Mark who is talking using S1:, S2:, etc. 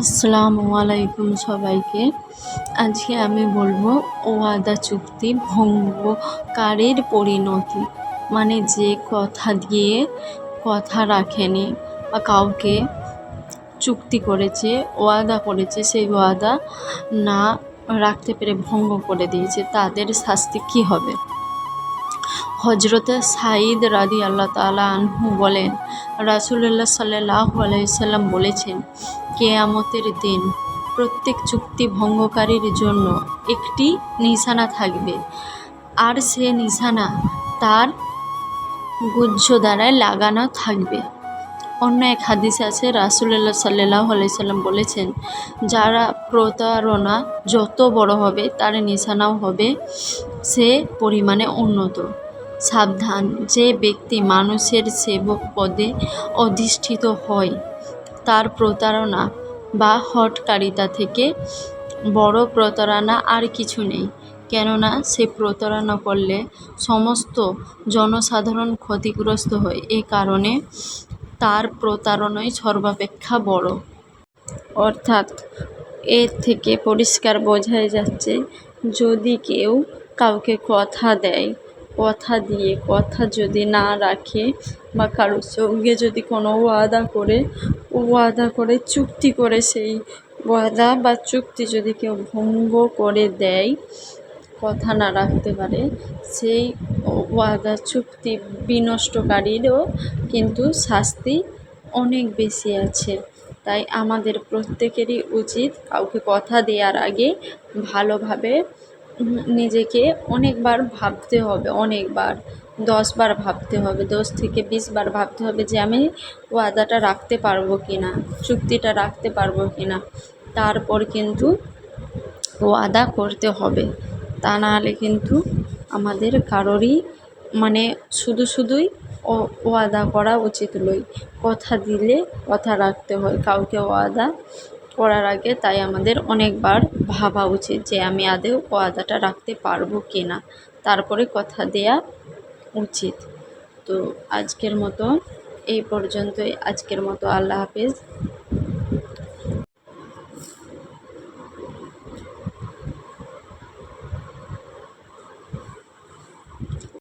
S1: আসসালামু আলাইকুম সবাইকে। আজকে আমি বলব ওয়াদা চুক্তি ভঙ্গকারীর পরিণতি মানে যে কথা দিয়ে কথা রাখেনি বা কাউকে চুক্তি করেছে, ওয়াদা করেছে, সেই ওয়াদা না রাখতে পেরে ভঙ্গ করে দিয়েছে, তাদের শাস্তি কী হবে? হজরতে সাঈদ রাদি আল্লাহ তালা আনহু বলেন, রাসুলুল্লাহ সাল্লাহ আলাইসাল্লাম বলেছেন, কেয়ামতের দিন প্রত্যেক চুক্তি ভঙ্গকারীর জন্য একটি নিশানা থাকবে। আর সে নিশানা তার গুজ্জ দ্বারায় লাগানো থাকবে। অন্য এক হাদিস আছে রাসুল্লাহ সাল্লাহ আলাইসাল্লাম বলেছেন, যারা প্রতারণা যত বড় হবে, তার নিশানাও হবে সে পরিমাণে উন্নত। সাবধান। যে ব্যক্তি মানুষের সেবক পদে অধিষ্ঠিত হয়, তার প্রতারণা বা হটকারিতা থেকে বড় প্রতারণা আর কিছু নেই। কেননা, সে প্রতারণা করলে সমস্ত জনসাধারণ ক্ষতিগ্রস্ত হয়। এ কারণে তার প্রতারণাই সর্বাপেক্ষা বড়। অর্থাৎ এর থেকে পরিষ্কার বোঝাই যাচ্ছে, যদি কেউ কাউকে কথা দেয় কথা দিয়ে, কথা যদি না রাখে বা কারোর সঙ্গে যদি কোনো ওয়াদা করে ওয়াদা করে, চুক্তি করে সেই ওয়াদা বা চুক্তি যদি কেউ ভঙ্গ করে দেয়, কথা না রাখতে পারে, সেই ওয়াদা চুক্তি বিনষ্টকারীরও কিন্তু শাস্তি অনেক বেশি আছে। তাই আমাদের প্রত্যেকেরই উচিত কাউকে কথা দেওয়ার আগে ভালোভাবে নিজেকে অনেকবার ভাবতে হবে, অনেকবার, দশবার ভাবতে হবে, দশ থেকে বিশবার ভাবতে হবে যে আমি ওয়াদাটা রাখতে পারব কি না চুক্তিটা রাখতে পারব কি না তারপর কিন্তু ওয়াদা করতে হবে। তা নাহলে কিন্তু আমাদের কারোরই মানে শুধু শুধুই ওয়াদা করা উচিত নয়। কথা দিলে কথা রাখতে হয়, কাউকে ওয়াদা করার আগে তাই আমাদের অনেকবার ভাবা উচিত যে আমি আদেও ওয়াদাটা রাখতে পারব কি না তারপরে কথা দেয়া উচিত। তো আজকের মতো এই পর্যন্তই। আজকের মতো আল্লাহ হাফেজ।